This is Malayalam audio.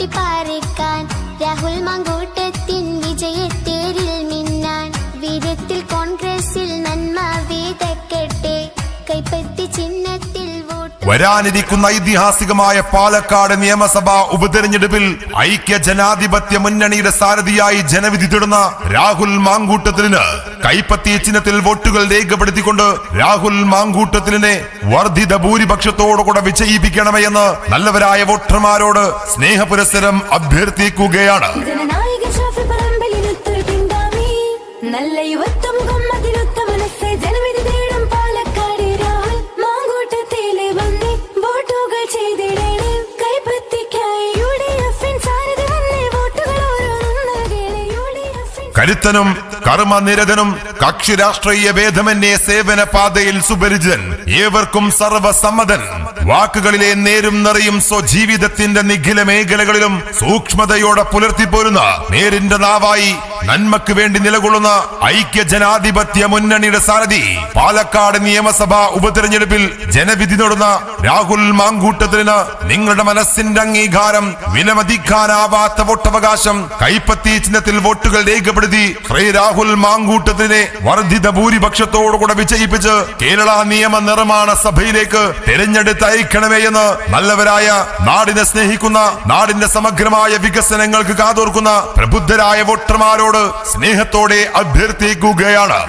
കൊട്ടിപ്പാറിക്കാൻ രാഹുൽ കോൺഗ്രസിൽ നന്മ വീതക്കെട്ടെ. കൈപ്പത്തി ചിഹ്നത്തിൽ വരാനിരിക്കുന്ന ഐതിഹാസികമായ പാലക്കാട് നിയമസഭാ ഉപതെരഞ്ഞെടുപ്പിൽ ഐക്യ ജനാധിപത്യ മുന്നണിയുടെ സാരഥിയായി ജനവിധി തേടുന്ന രാഹുൽ മാങ്കൂട്ടത്തിലിന് കൈപ്പത്തി ചിഹ്നത്തിൽ വോട്ടുകൾ രേഖപ്പെടുത്തിക്കൊണ്ട് രാഹുൽ മാങ്കൂട്ടത്തിലിനെ വർദ്ധിത ഭൂരിപക്ഷത്തോടുകൂടെ വിജയിപ്പിക്കണമേ എന്ന് നല്ലവരായ വോട്ടർമാരോട് സ്നേഹപുരസ്സരം അഭ്യർത്ഥിക്കുകയാണ്. നല്ല യുവത്വം മനസ്സ് കരുത്തനും കർമ്മനിരതനും കക്ഷി രാഷ്ട്രീയ ഭേദമന്യേ സേവന പാതയിൽ സുപരിചിതൻ. ഏവർക്കും സർവസമ്മതൻ. വാക്കുകളിലെ നേരും നിറയും സ്വജീവിതത്തിന്റെ നിഖില മേഖലകളിലും സൂക്ഷ്മതയോടെ പുലർത്തിപ്പോരുന്ന നേരിന്റെ നാവായി നന്മക്ക് വേണ്ടി നിലകൊള്ളുന്ന ഐക്യ ജനാധിപത്യ മുന്നണിയുടെ സാരഥി പാലക്കാട് നിയമസഭാ ഉപതെരഞ്ഞെടുപ്പിൽ ജനവിധി നേടുന്ന രാഹുൽ മാങ്കൂട്ടത്തിന് നിങ്ങളുടെ മനസ്സിന്റെ അംഗീകാരം വിലമതിക്കാനാവാത്ത വോട്ടവകാശം കൈപ്പത്തി ചിഹ്നത്തിൽ വോട്ടുകൾ രേഖപ്പെടുത്തി ശ്രീ രാഹുൽ മാങ്കൂട്ടത്തിനെ വർദ്ധിത ഭൂരിപക്ഷത്തോടുകൂടെ വിജയിപ്പിച്ച് കേരള നിയമ നിർമ്മാണ സഭയിലേക്ക് തെരഞ്ഞെടുത്ത് അയക്കണമേ എന്ന് നല്ലവരായ നാടിനെ സ്നേഹിക്കുന്ന നാടിന്റെ സമഗ്രമായ വികസനങ്ങൾക്ക് കാതോർക്കുന്ന പ്രബുദ്ധരായ വോട്ടർമാരോട് സ്നേഹത്തോടെ അഭ്യർത്ഥിക്കുകയാണ്.